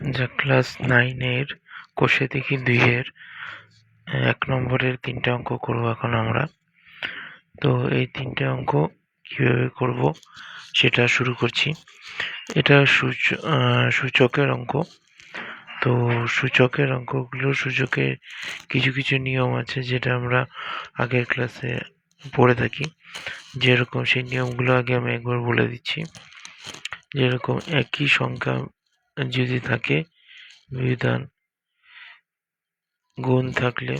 যা ক্লাস নাইনের কোষে দেখি দুইয়ের, এক নম্বরের তিনটে অঙ্ক করব এখন আমরা। তো এই তিনটে অঙ্ক কীভাবে করব সেটা শুরু করছি। এটা সূচ সূচকের অঙ্ক। তো সূচকের অঙ্কগুলো সূচকের কিছু কিছু নিয়ম আছে যেটা আমরা আগের ক্লাসে পড়ে থাকি। যেরকম সেই নিয়মগুলো আগে আমি একবার বলে দিচ্ছি। যেরকম একই সংখ্যা যদি থাকে, বিধান গুণ থাকলে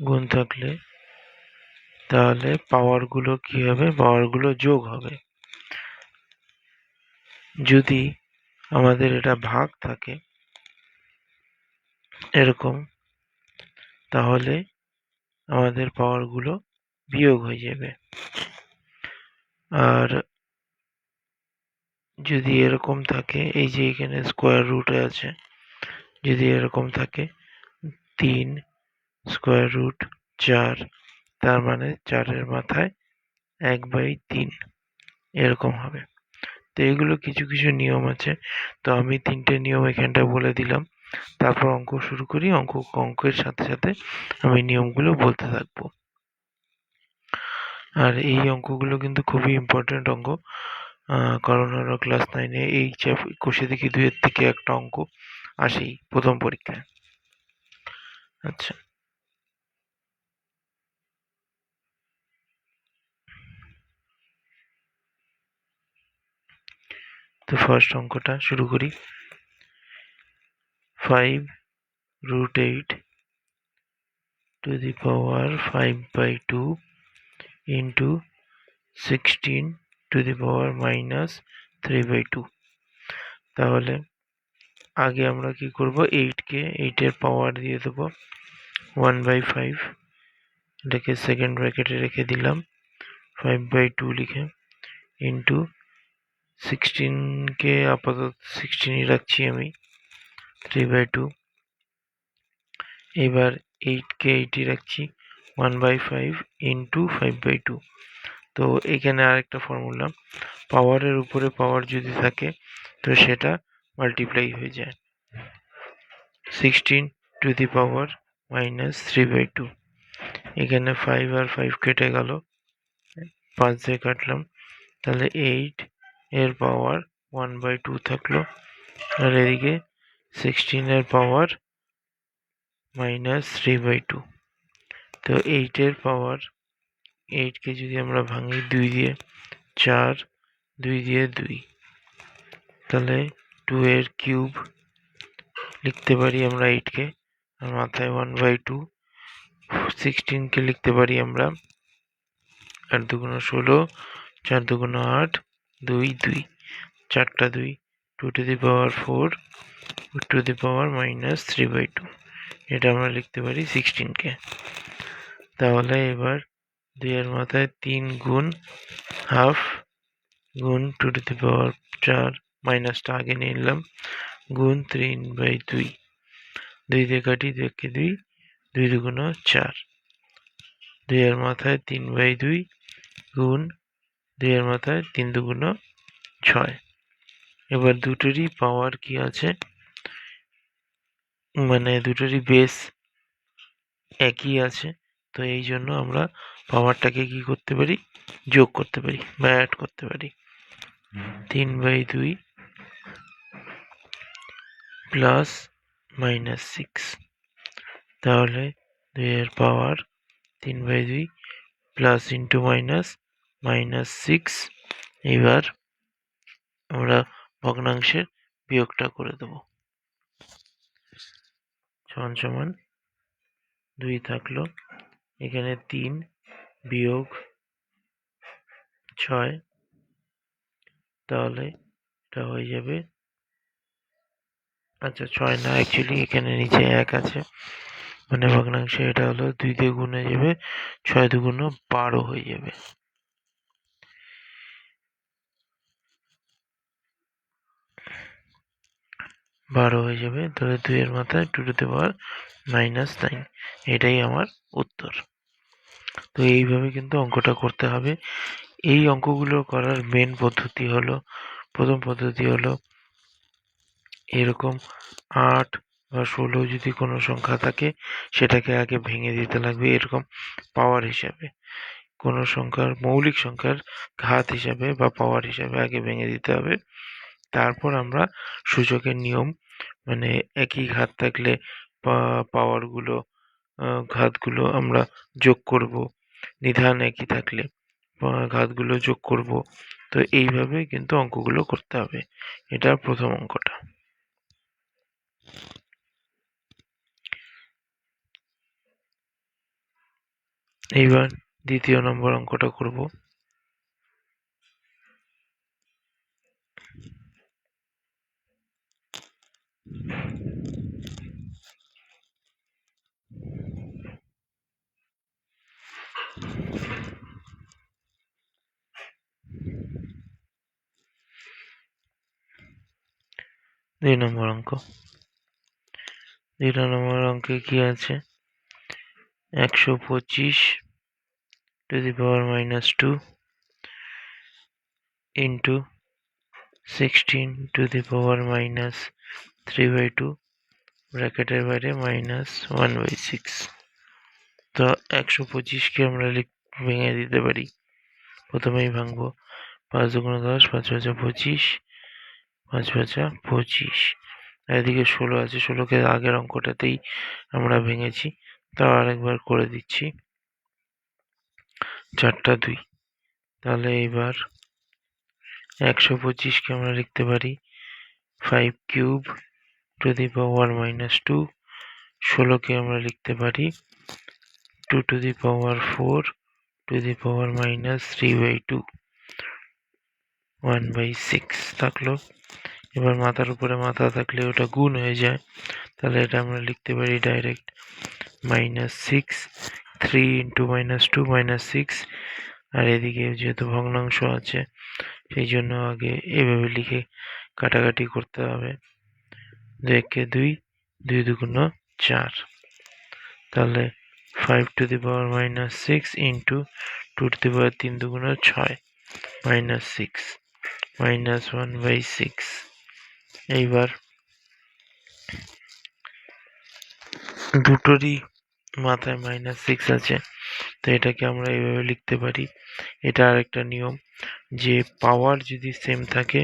গুণ থাকলে তাহলে পাওয়ারগুলো কি হবে? পাওয়ারগুলো যোগ হবে। যদি আমাদের এটা ভাগ থাকে এরকম, তাহলে আমাদের পাওয়ারগুলো বিয়োগ হয়ে যাবে। আর যদি এরকম থাকে, এই যে এখানে স্কোয়ার রুটে আছে, যদি এরকম থাকে, তিন স্কোয়ার রুট চার, তার মানে চারের মাথায় এক বাই তিন, এরকম হবে। তো এগুলো কিছু কিছু নিয়ম আছে। তো আমি তিনটে নিয়ম এখানটা বলে দিলাম। তারপর অঙ্ক শুরু করি। অঙ্ক, অঙ্কের সাথে সাথে আমি নিয়মগুলো বলতে থাকব। আর এই অঙ্কগুলো কিন্তু খুবই ইম্পর্টেন্ট অঙ্ক। কারণ হলো ক্লাস নাইনে এই চ্যাপ কোষে দেখি দুইয়ের থেকে একটা অঙ্ক আসেই প্রথম পরীক্ষায়। আচ্ছা। তো ফার্স্ট অঙ্কটা শুরু করি। Five root eight to the power five by two into sixteen to the power minus three by two তাহলে আগে আমরা কি করব? এইটকে এইটের পাওয়ার দিয়ে দেবো। ওয়ান বাই ফাইভ এটাকে সেকেন্ড ব্র্যাকেটে রেখে দিলাম। ফাইভ বাই টু লিখে ইন্টু সিক্সটিনকে আপাতত সিক্সটিনই রাখছি আমি। থ্রি বাই টু এবার এইটকে এইটই রাখছি। One by five into five by two তো এখানে আরেকটা ফর্মুলা পাওয়ারের উপরে পাওয়ার যদি থাকে, তো সেটা মাল্টিপ্লাই হয়ে যায়। Sixteen to the power minus three by two এখানে ফাইভ আর ফাইভ কেটে গেল, পাঁচ দিয়ে কাটলাম। তাহলে এইট এর পাওয়ার ওয়ান বাই টু থাকল। আর এদিকে সিক্সটিনের power minus three by two তো এইটের পাওয়ার এইটকে যদি আমরা ভাঙি দুই দিয়ে চার, দুই দিয়ে দুই, তাহলে টু এর কিউব লিখতে পারি আমরা এইটকে আর মাথায় ওয়ান বাই টু সিক্সটিনকে লিখতে পারি আমরা আট দুগুণ ষোলো, চার দুগুণ আট, দুই দুই, চারটা দুই two to the power four to the power minus three by two এটা আমরা লিখতে পারি সিক্সটিনকে তাহলে এবার দুইয়ের মাথায় তিন গুণ হাফ গুণ টু টু দি পাওয়ার চার মাইনাসটা আগে নিয়ে নিলাম, গুণ তিন বাই দুই। দুই দিয়ে কাটি দুইকে দুই দুই দুগুণ চার। দুইয়ের মাথায় তিন বাই দুই গুণ দুইয়ের মাথায় তিন দুগুণ ছয়। এবার দুটোরই পাওয়ার কি আছে? মানে দুটোরই বেস একই আছে। তো এই জন্য আমরা পাওয়ারটাকে কি করতে পারি? যোগ করতে পারি বা অ্যাড করতে পারি। তিন বাই দুই প্লাস মাইনাস সিক্স তাহলে দুইয়ের পাওয়ার তিন বাই দুই plus into minus minus six এবার আমরা ভগ্নাংশের বিয়োগটা করে দেব। সমান সমান দুই থাকল এখানে তিন বিয়োগ ছয়, তাহলে এটা হয়ে যাবে। আচ্ছা ছয় না অ্যাকচুয়ালি এখানে নিচে এক আছে। মানে ভগ্নাংশে এটা হলো দুই দিয়ে গুণে যাবে, ছয় দুগুণ বারো হয়ে যাবে। বারো হয়ে যাবে, তাহলে দুইয়ের মাথায় two to the power minus nine এটাই আমার উত্তর। তো এইভাবে কিন্তু অঙ্কটা করতে হবে। এই অঙ্কগুলো করার মেন পদ্ধতি হলো, প্রথম পদ্ধতি হলো এরকম আট বা ষোলো যদি কোনো সংখ্যা থাকে, সেটাকে আগে ভেঙে দিতে লাগবে এরকম পাওয়ার হিসাবে। কোনো সংখ্যার মৌলিক সংখ্যার ঘাত হিসাবে বা পাওয়ার হিসাবে আগে ভেঙে দিতে হবে। তারপর আমরা সূচকের নিয়ম মানে একই ঘাত থাকলে পাওয়ারগুলো ঘাতগুলো আমরা যোগ করব। নিধান একই থাকলে ঘাতগুলো যোগ করব। তো এইভাবে কিন্তু অঙ্কগুলো করতে হবে। এটা প্রথম অঙ্কটা। এইবার দ্বিতীয় নম্বর অঙ্কটা করব। দুই নম্বর অঙ্ক। দুই নম্বর অঙ্কে কি আছে? একশো পঁচিশ to the power minus two into sixteen to the power minus three by two ব্র্যাকেটের বাইরে মাইনাস ওয়ান বাই সিক্স তো একশো পঁচিশকে আমরা ভেঙে দিতে পারি। প্রথমেই ভাঙবো। পাঁচ দুগুণ দশ, পাঁচ পাঁচা পঁচিশ, পাঁচ পাঁচা পঁচিশ। এদিকে ষোলো আছে, ষোলোকে আগের অঙ্কটাতেই আমরা ভেঙেছি। তাও আরেকবার করে দিচ্ছি। চারটা দুই। তাহলে এবার একশো পঁচিশকে আমরা লিখতে পারি five cube to the power minus two ষোলোকে আমরা লিখতে পারি two to the power four to the power minus three by two one by six থাকল। এবার মাথার উপরে মাথা থাকলে ওটা গুণ হয়ে যায়, তাহলে এটা আমরা লিখতে পারি direct minus six three into minus two minus six আর এদিকে যেহেতু ভগ্নাংশ আছে, সেই জন্য আগে এভাবে লিখে কাটাকাটি করতে হবে। দুই দুই দুই দুগুণ চার। তাহলে five to the power minus six into two to the power তিন দুগুণ ছয় minus six minus one by six এইবার দুটোরই মাথায় মাইনাস সিক্স আছে, তো এটাকে আমরা এইভাবে লিখতে পারি। এটা আরেকটা নিয়ম, যে পাওয়ার যদি সেম থাকে,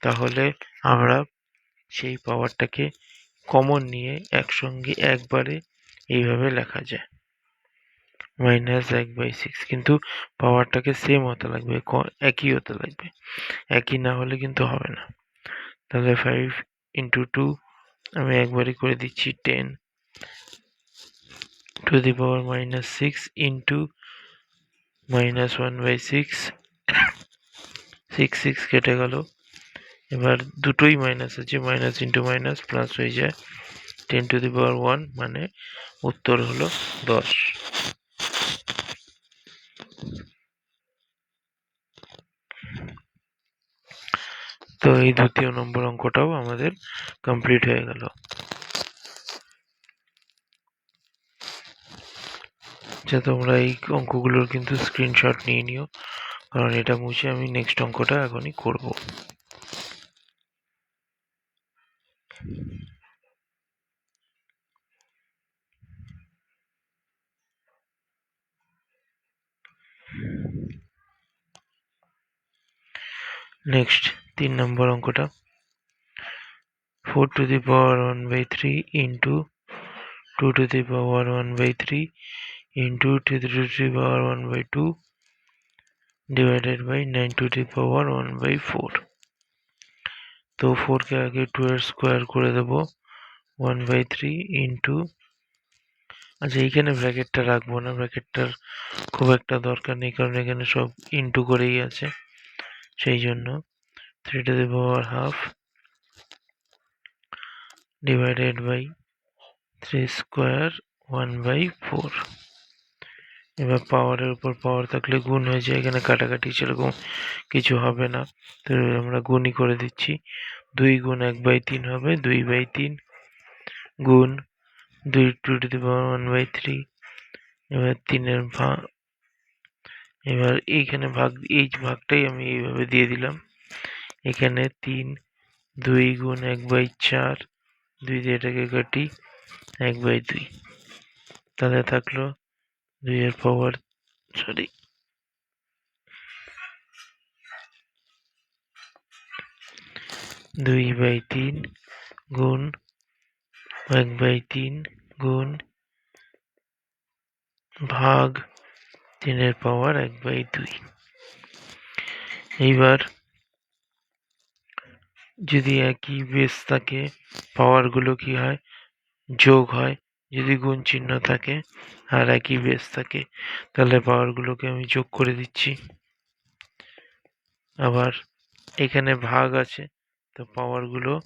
তাহলে আমরা সেই পাওয়ারটাকে কমন নিয়ে একসঙ্গে একবারে এইভাবে লেখা যায়। মাইনাস এক বাই সিক্স কিন্তু পাওয়ারটাকে সেম হতে লাগবে একই হতে লাগবে। একই না হলে কিন্তু হবে না। তাহলে ফাইভ ইন্টু টু আমি একবারই করে দিচ্ছি ten to the power minus six into minus one by six six six কেটে গেল। এবার দুটোই মাইনাস আছে মাইনাস ইন্টু মাইনাস প্লাস হয়ে যায় ten to the power one মানে উত্তর হলো দশ। তো এই দ্বিতীয় নম্বর অঙ্কটাও আমাদের কমপ্লিট হয়ে গেল। আচ্ছা তোমরা এই অঙ্কগুলোর কিন্তু স্ক্রিনশট নিয়ে নিও, কারণ এটা মুছে আমি নেক্সট অঙ্কটা এখনই করব। নেক্সট তিন নম্বর অঙ্কটা four to the power one by three into two to the power one by three into two to the power one by two divided by nine to the power one by four তো ফোরকে আগে two এর square করে দেবো। One by three into আচ্ছা এইখানে ব্র্যাকেটটা রাখব না ব্র্যাকেটটার খুব একটা দরকার নেই, কারণ এখানে সব ইন্টু করেই আছে। সেই জন্য three to the power half divided by three square one by four এবার পাওয়ারের উপর পাওয়ার থাকলে গুণ হয়ে যায়, এখানে কাটাকাটি সেরকম কিছু হবে না। তো আমরা গুণই করে দিচ্ছি। দুই গুণ এক বাই তিন হবে, দুই বাই তিন গুণ দুই two to the power one by three. এবার তিনের ভাগ এবার এইখানে ভাগ এই ভাগটাই আমি এইভাবে দিয়ে দিলাম। এখানে তিন, দুই গুণ এক বাই চার, দুই দিয়ে এটাকে কাটি এক বাই দুই। তাহলে থাকল দুইয়ের পাওয়ার সরি দুই বাই তিন গুণ এক বাই তিন গুণ ভাগ তিনের পাওয়ার এক বাই দুই। এইবার যদি একই বেস থাকে পাওয়ারগুলো কি হয়? যোগ হয় যদি গুণ চিহ্ন থাকে আর একই বেস থাকে, তাহলে পাওয়ারগুলোকে আমি যোগ করে দিচ্ছি। আবার এখানে ভাগ আছে, তো পাওয়ারগুলো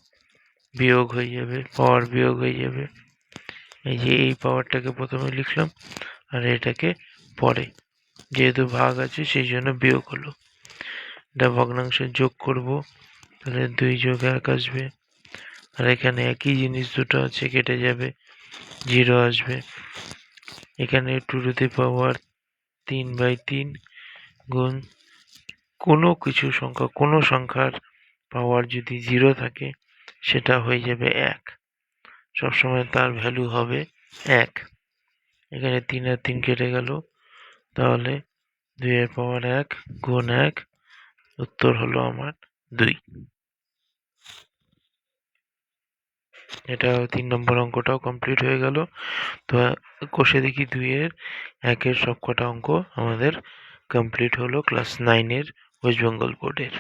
বিয়োগ হয়ে যাবে পাওয়ার বিয়োগ হয়ে যাবে। এই যে এই পাওয়ারটাকে প্রথমে লিখলাম, আর এটাকে পরে। যেহেতু ভাগ আছে, সেই জন্য বিয়োগ হলো। এটা ভগ্নাংশে যোগ করব, তাহলে দুই যোগ এক আসবে। আর এখানে একই জিনিস দুটো আছে, কেটে যাবে। জিরো আসবে। এখানে টু টু দি পাওয়ার তিন বাই তিন গুণ কোনো কিছু সংখ্যা, কোনো সংখ্যার পাওয়ার যদি জিরো থাকে, সেটা হয়ে যাবে এক। সবসময় তার ভ্যালু হবে এক। এখানে তিন আর তিন কেটে গেল। তাহলে দুইয়ের পাওয়ার এক গুণ এক, উত্তর হলো আমার দুই। এটা তিন নম্বর অঙ্কটাও কমপ্লিট হয়ে গেল। তো কষে দেখি দুইয়ের, একের সবকটা অঙ্ক আমাদের কমপ্লিট হলো ক্লাস নাইনের ওয়েস্ট বেঙ্গল বোর্ডের